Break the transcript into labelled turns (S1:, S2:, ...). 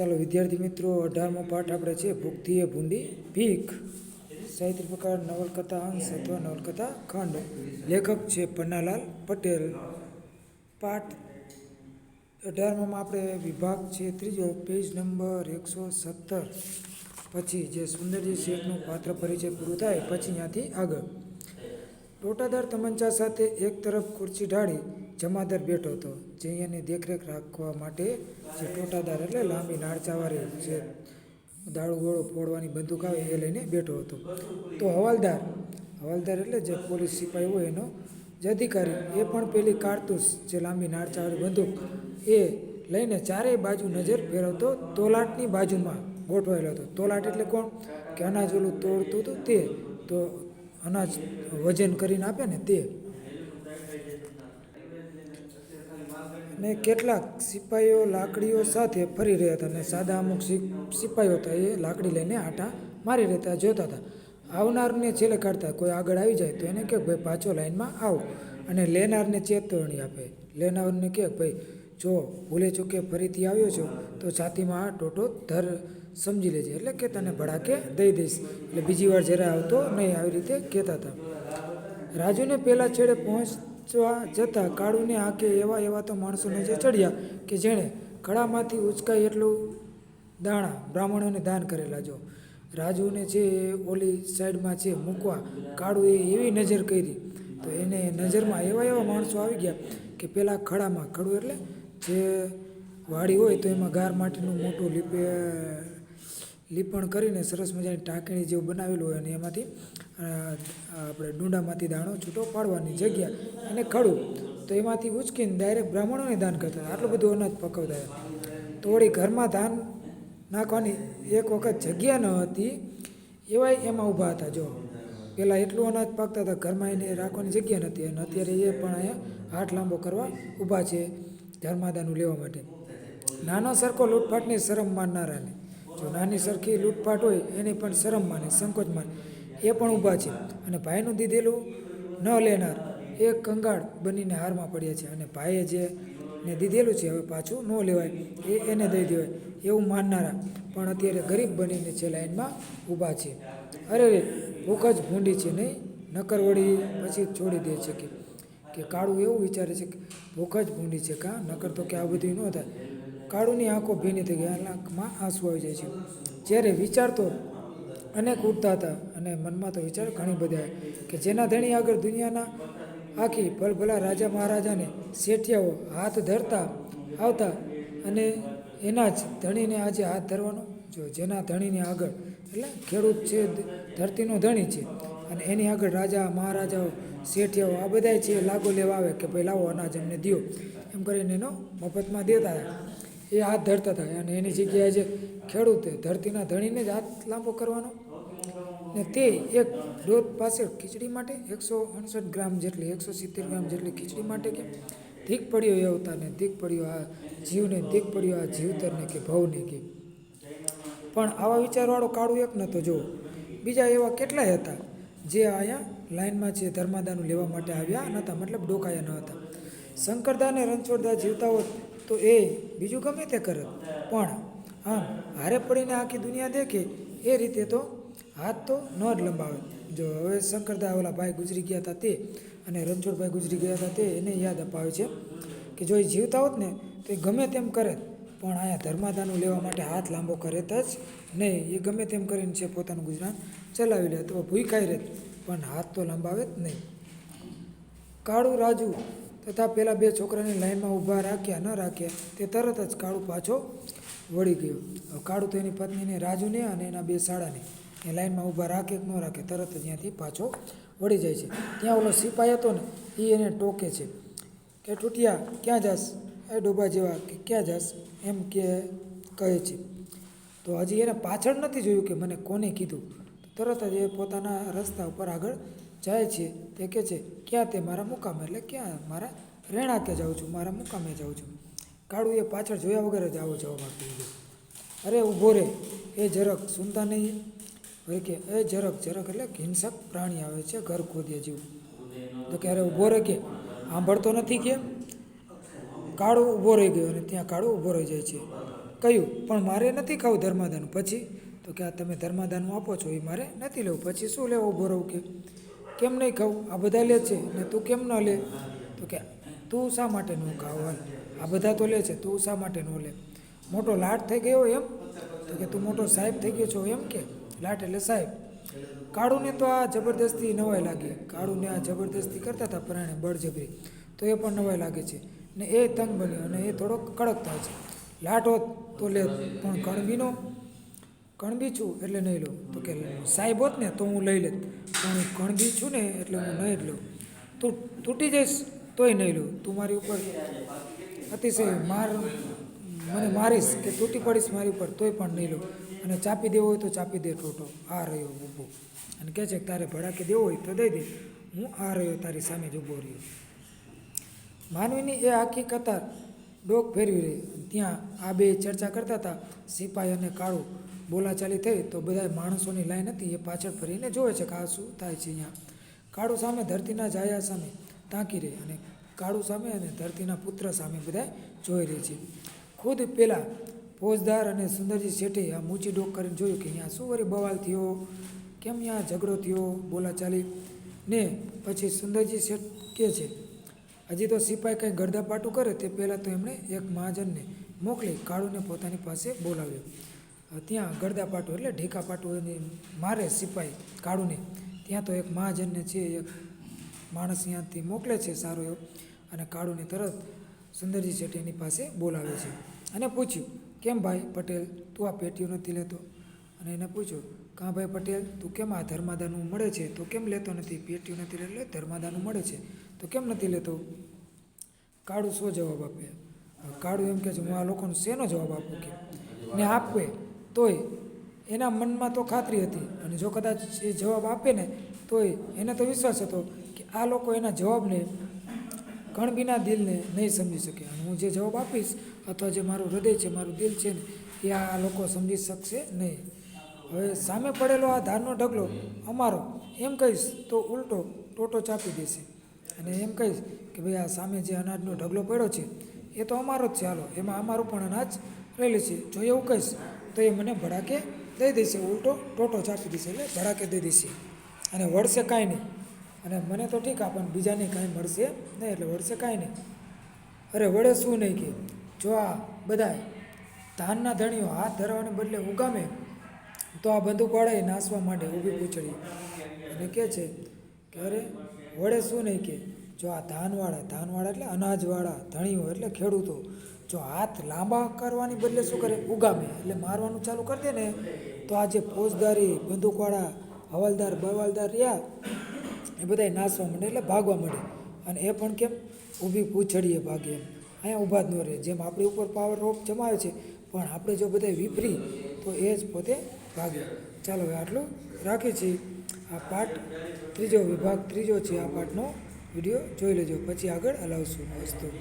S1: ચાલો વિદ્યાર્થી મિત્રો, અઢારમો પાઠ આપણે છે ભૂખથી એ ભૂંડી, ભીખ. સાહિત્ય પ્રકાર, નવલકથા, અંશ અથવા નવલકથા ખંડ. લેખક છે પન્નાલાલ પટેલ. પાઠ અઢારમાં આપણે વિભાગ છે, ત્રીજો પેજ નંબર એકસો સત્તર. પછી જે સુંદરજી શેઠનું પાત્ર પરિચય પૂરું થાય, પછી ત્યાંથી આગળ. ટોટાદાર તમંચા સાથે એક તરફ ખુરશી ઢાળી જમાદાર બેઠો હતો. જે એની દેખરેખ રાખવા માટે જે ટોટાદાર એટલે લાંબી નાળચાવાળી જે દાળુગોળો ફોડવાની બંદૂક આવે એ લઈને બેઠો હતો. તો હવાલદાર હવાલદાર એટલે જે પોલીસ સિપાહી હોય એનો જે અધિકારી, એ પણ પેલી કારતૂસ જે લાંબી નાળચાવાળી બંદૂક એ લઈને ચારેય બાજુ નજર ફેરવતો તોલાટની બાજુમાં ગોઠવાયેલો હતો. તોલાટ એટલે કોણ? કે અનાજ ઓલું તોડતું હતું તે. તો અનાજ વજન કરીને આપે ને તે. ને કેટલાક સિપાહીઓ લાકડીઓ સાથે ફરી રહ્યા હતા અને સાદા અમુક સિપાહીઓ હતા એ લાકડી લઈને આટા મારી રહેતા, જોતા હતા. આવનારને છેલ્લે કાઢતા કોઈ આગળ આવી જાય તો એને કે ભાઈ, પાછો લાઈનમાં આવો. અને લેનારને ચેતવણી આપે. લેનારને કે ભાઈ, જો ભૂલે ચૂકે ફરીથી આવ્યો છો, તો છાતીમાં આ ટોટો ધર સમજી લેજે. એટલે કે તને ભડાકે દઈ દઈશ. એટલે બીજી વાર જ્યારે આવતો નહીં, આવી રીતે કહેતા હતા. રાજુને પહેલાં છેડે પહોંચવા જતાં કાળુને આંખે એવા એવા તો માણસો નજર ચડ્યા કે જેણે ઘડામાંથી ઉચકાય એટલું દાણા બ્રાહ્મણોને દાન કરેલા જો. રાજુને છે ઓલી સાઈડમાં છે મૂકવા કાળુએ એવી નજર કરી, તો એને નજરમાં એવા એવા માણસો આવી ગયા કે પેલા ખડામાં, ખડું એટલે જે વાડી હોય તો એમાં ગાર માટીનું મોટું લીપે લીપણ કરીને સરસ મજાની ટાંકણી જેવું બનાવેલું હોય અને એમાંથી આપણે ડુંડામાંથી દાણો છૂટો પાડવાની જગ્યા અને ખડું, તો એમાંથી ઉચકીને ડાયરેક્ટ બ્રાહ્મણોને દાન કરતા. આટલું બધું અનાજ પકવતા હતા. તો વળી ઘરમાં ધાન નાખવાની એક વખત જગ્યા ન હતી, એવાય એમાં ઊભા હતા. જો પહેલાં એટલું અનાજ પાકતા હતા, ઘરમાં એને રાખવાની જગ્યા નથી અને અત્યારે એ પણ અહીંયા હાથ લાંબો કરવા ઊભા છે ધર્માદાનું લેવા માટે. નાનો સરખો લૂંટફાટની શરમ માનનારાને. જો નાની સરખી લૂંટફાટ હોય, એને પણ શરમ માને, સંકોચ માને. એ પણ ઊભા છે અને ભાઈનું દીધેલું ન લેનાર એ કંગાળ બનીને હારમાં પડ્યા છે અને ભાઈએ જે ને દીધેલું છે હવે પાછું ન લેવાય, એ એને દઈ દેવાય, એવું માનનારા. પણ અત્યારે ગરીબ બનીને છે લાઈનમાં ઊભા છે. અરે રે, ભૂખ જ ભૂંડી છે નહીં? નકર વળી પછી છોડી દે છે કે કાળું એવું વિચારે છે કે ભૂખ જ ભૂંડી છે કાં? નકર તો કે આ બધું ન થાય. કાળુની આંખો ભીની થઈ ગઈ આંખમાં આંસુ આવી જાય છે. જ્યારે વિચારતો અનેક ઉઠતા હતા અને મનમાં તો વિચાર ઘણી બધા કે જેના ધણી આગળ દુનિયાના આખી ભલભલા રાજા મહારાજાને શેઠિયાઓ હાથ ધરતા આવતા અને એના જ ધણીને આજે હાથ ધરવાનો જો જેના ધણીને આગળ એટલે ખેડૂત છે, ધરતીનો ધણી છે અને એની આગળ રાજા, મહારાજાઓ, શેઠિયાઓ આ બધા છે લાગો લેવા આવે કે ભાઈ લાવો અનાજ અમને દો એમ કરીને એનો મફતમાં દેતા હતા. એ હાથ ધરતા હતા. અને એની જગ્યાએ જે ખેડૂત ધરતીના ધણીને જ હાથ લાંબો કરવાનો. ને તે એક રોજ પાસે ખીચડી માટે એકસો અડસઠ ગ્રામ જેટલી, એકસો સિત્તેર ગ્રામ જેટલી ખીચડી માટે કે ધીક પડ્યો એ અવતારને, ધીક પડ્યો આ જીવને, ધીક પડ્યો આ જીવતરને કે ભવને કે. પણ આવા વિચારવાળો કાળું એક નહોતો જો બીજા એવા કેટલાય હતા જે અહીંયા લાઇનમાં છે, ધર્માદાનું લેવા માટે આવ્યા નહોતા મતલબ ડોકાયા ન હતા. શંકરદા અને રણછોડદા જીવતા હોત તો એ બીજું ગમે તે કરત પણ, આમ, હારે પડીને આખી દુનિયા દેખે, એ રીતે તો હાથ તો ન જ લંબાવે. જો હવે શંકરદા ઓલા ભાઈ ગુજરી ગયા હતા તે અને રણછોડભાઈ ગુજરી ગયા હતા તે, એને યાદ અપાવે છે કે જો એ જીવતા હોત ને, તો એ ગમે તેમ કરે. પણ અહીંયા ધર્માદાનું લેવા માટે હાથ લાંબો કરે જ નહીં એ ગમે તેમ કરીને છે પોતાનું ગુજરાન ચલાવી લે તો ભૂખાઈ રહે પણ હાથ તો લંબાવે જ નહીં. કાળું રાજુ તથા પેલા બે છોકરાને લાઈનમાં ઊભા રાખ્યા, ન રાખ્યા, તે તરત જ કાળુ પાછો વળી ગયો. કાળુ તો એની પત્નીને, રાજુને અને એના બે શાળાને એ લાઈનમાં ઊભા રાખે કે ન રાખે, તરત જ ત્યાંથી પાછો વળી જાય છે. ત્યાં ઓલો સિપાઈ હતો ને એ એને ટોકે છે કે, ટૂટિયા, ક્યાં જાસ એ ડોબા જેવા કે, ક્યાં જાસ એમ કે, કહે છે. તો હજી એને પાછળ નથી જોયું કે મને કોને કીધું. તરત જ એ પોતાના રસ્તા ઉપર આગળ જાય છે, તે કહે છે, ક્યાં તે મારા મુકામે? એટલે ક્યાં? મારા રહેણાંકે જાઉં છું, મારા મુકામે જાઉં છું. કાળું એ પાછળ જોયા વગર જ આવો જવાબ આપી દીધો. અરે, ઊભો રે. એ જરાક સુનતા નહીં. હવે કે, એ જરાક જરાક એટલે હિંસક પ્રાણી આવે છે, ઘર ખોદે જેવું. તો કે, અરે, ઊભો રે કે? સાંભળતો નથી કે? કાળો ઊભો રહી ગયો અને ત્યાં કાળો ઊભો રહી જાય છે. કહ્યું પણ મારે નથી ખાવું ધર્માદાનું. પછી? તો કે, આ તમે ધર્માદાનું આપો છો, એ મારે નથી લેવું. પછી શું લેવું ઊભો રહું કે? કેમ નહીં ખાવું? આ બધા લે છે. ને તું કેમ ન લે? તો કે, તું શા માટે ન ખાવ? હાલ. આ બધા તો લે છે. તું શા માટે ન લે? મોટો લાટ થઈ ગયો એમ? તો કે, તું મોટો સાહેબ થઈ ગયો છો એમ કે? લાટ એટલે સાહેબ. કાળુને તો આ જબરદસ્તી નવાઈ લાગી. કાળુને આ જબરદસ્તી કરતા હતા પરાણે બળજબરી. તો એ પણ નવાઈ લાગે છે. ને એ તંગ બન્યો અને એ થોડોક કડક થાય છે. લાટ તો લે, પણ કણબીનો કણબી છું એટલે નહીં લઉં તો કે સાહેબ હોત ને તો હું લઈ લેત. પણ હું કણબી છું ને એટલે હું નહીં જ લઉં તું તૂટી જઈશ તોય નહીં લઉં તું મારી ઉપર અતિશય માર, મને મારીશ કે તૂટી પડીશ મારી ઉપર તોય પણ નહીં લઉં અને ચાપી દેવો હોય તો ચાપી દે ટોટો. આ રહ્યો ઊભો. અને કહે છે કે તારે ભડાકી દેવો હોય તો દઈ દે. હું આ રહ્યો તારી સામે જ ઊભો રહ્યો. માનવીની એ આખી કતાર ડોક ફેરવી રહી. ત્યાં આ બે ચર્ચા કરતા હતા. સિપાઈ અને કાળું બોલાચાલી થઈ તો બધા માણસોની લાઈન હતી એ પાછળ ફરીને જોવે છે કે આ શું થાય છે અહીંયા. કાળુ સામે ધરતીના જાયા સામે તાંકી રહી અને કાળુ સામે અને ધરતીના પુત્ર સામે બધા જોઈ રહી છે. ખુદ પેલા ફોજદાર અને સુંદરજી શેઠે આ મૂચી ડોક કરીને જોયું કે અહીંયા શું વળી બવાલ થયો? કેમ અહીંયા ઝઘડો થયો બોલાચાલી? ને પછી સુંદરજી શેઠ કહે છે, હજી તો સિપાઈ કંઈ ગરદાપાટું કરે તે પહેલાં તો એમણે એક મહાજનને મોકલી કાળુને પોતાની પાસે બોલાવ્યો. અ ગરદા પાટો એટલે ઢીકાપાટું એને મારે સિપાઈ કાળુને. ત્યાં તો એક મહાજનને છે, એક માણસ ત્યાંથી મોકલે છે સારો એવો. અને કાળુને તરત સુંદરજી શેઠી એની પાસે બોલાવે છે. અને પૂછ્યું, કેમ ભાઈ પટેલ, તું આ પેટીઓ નથી લેતો? અને એને પૂછ્યું, કાં ભાઈ પટેલ, તું કેમ આ ધર્માદાનું મળે છે? તો કેમ લેતો નથી? પેટીઓ નથી લેતો ધર્માદાનું મળે છે. તો કેમ નથી લેતો? કાળુ શું જવાબ આપે. કાળુ એમ કહે છે, હું આ લોકોનો શેનો જવાબ આપું કે? ને આપે. તોય એના મનમાં તો ખાતરી હતી. અને જો કદાચ એ જવાબ આપે ને, તોય એને તો વિશ્વાસ હતો કે આ લોકો એના જવાબને કણબીના દિલને નહીં સમજી શકે. અને હું જે જવાબ આપીશ, અથવા જે મારું હૃદય છે, મારું દિલ છે ને, એ આ લોકો સમજી શકશે નહીં. હવે સામે પડેલો આ ધારનો ઢગલો અમારો, એમ કહીશ તો ઉલટો ટોટો ચાપી દેશે. અને એમ કહીશ કે ભાઈ આ સામે જે અનાજનો ઢગલો પડ્યો છે, એ તો અમારો જ છે. હાલો, એમાં અમારું પણ અનાજ રહેલું છે. જો એવું કહીશ તો એ મને ભડાકે દઈ દેશે, ઉલટો ટોટો ચાપી દેશે એટલે ભડાકે દઈ દેશે. અને વળશે કાંઈ નહીં. અને મને તો ઠીક, આ પણ બીજાને કાંઈ મળશે નહીં, એટલે વળશે કાંઈ નહીં. અરે વળે શું નહીં કે, જો આ બધાય ધાનના ધણીઓ હાથ ધરવાને બદલે ઉગામે, તો આ બંદૂકવાળાએ નાસવા માંડે ઊભી પૂછડી અને કહે છે કે અરે વળે શું નહીં કે જો આ ધાનવાળા ધાનવાળા એટલે અનાજવાળા ધણીઓ એટલે ખેડૂતો. જો હાથ લાંબા કરવાની બદલે શું કરે? ઉગામે. એટલે મારવાનું ચાલુ કરી દે ને, તો આ જે ફોજદારી, બંદૂકવાળા, હવાલદાર, બવાલદાર રહ્યા, એ બધાય નાસવા માંડે એટલે ભાગવા માંડે. અને એ પણ કેમ? ઊભી પૂછડીએ ભાગે એમ. અહીંયા ઊભા જ ન રહે. જેમ આપણી ઉપર પાવર રોપ જમાવે છે, પણ આપણે જો બધા વિપરી, તો એ જ પોતે ભાગે. ચાલો હવે આટલું રાખીએ છીએ. આ પાઠ ત્રીજો વિભાગ, ત્રીજો છે આ પાઠનો વીડિયો જોઈ લેજો. પછી આગળ હલાવશું વસ્તુ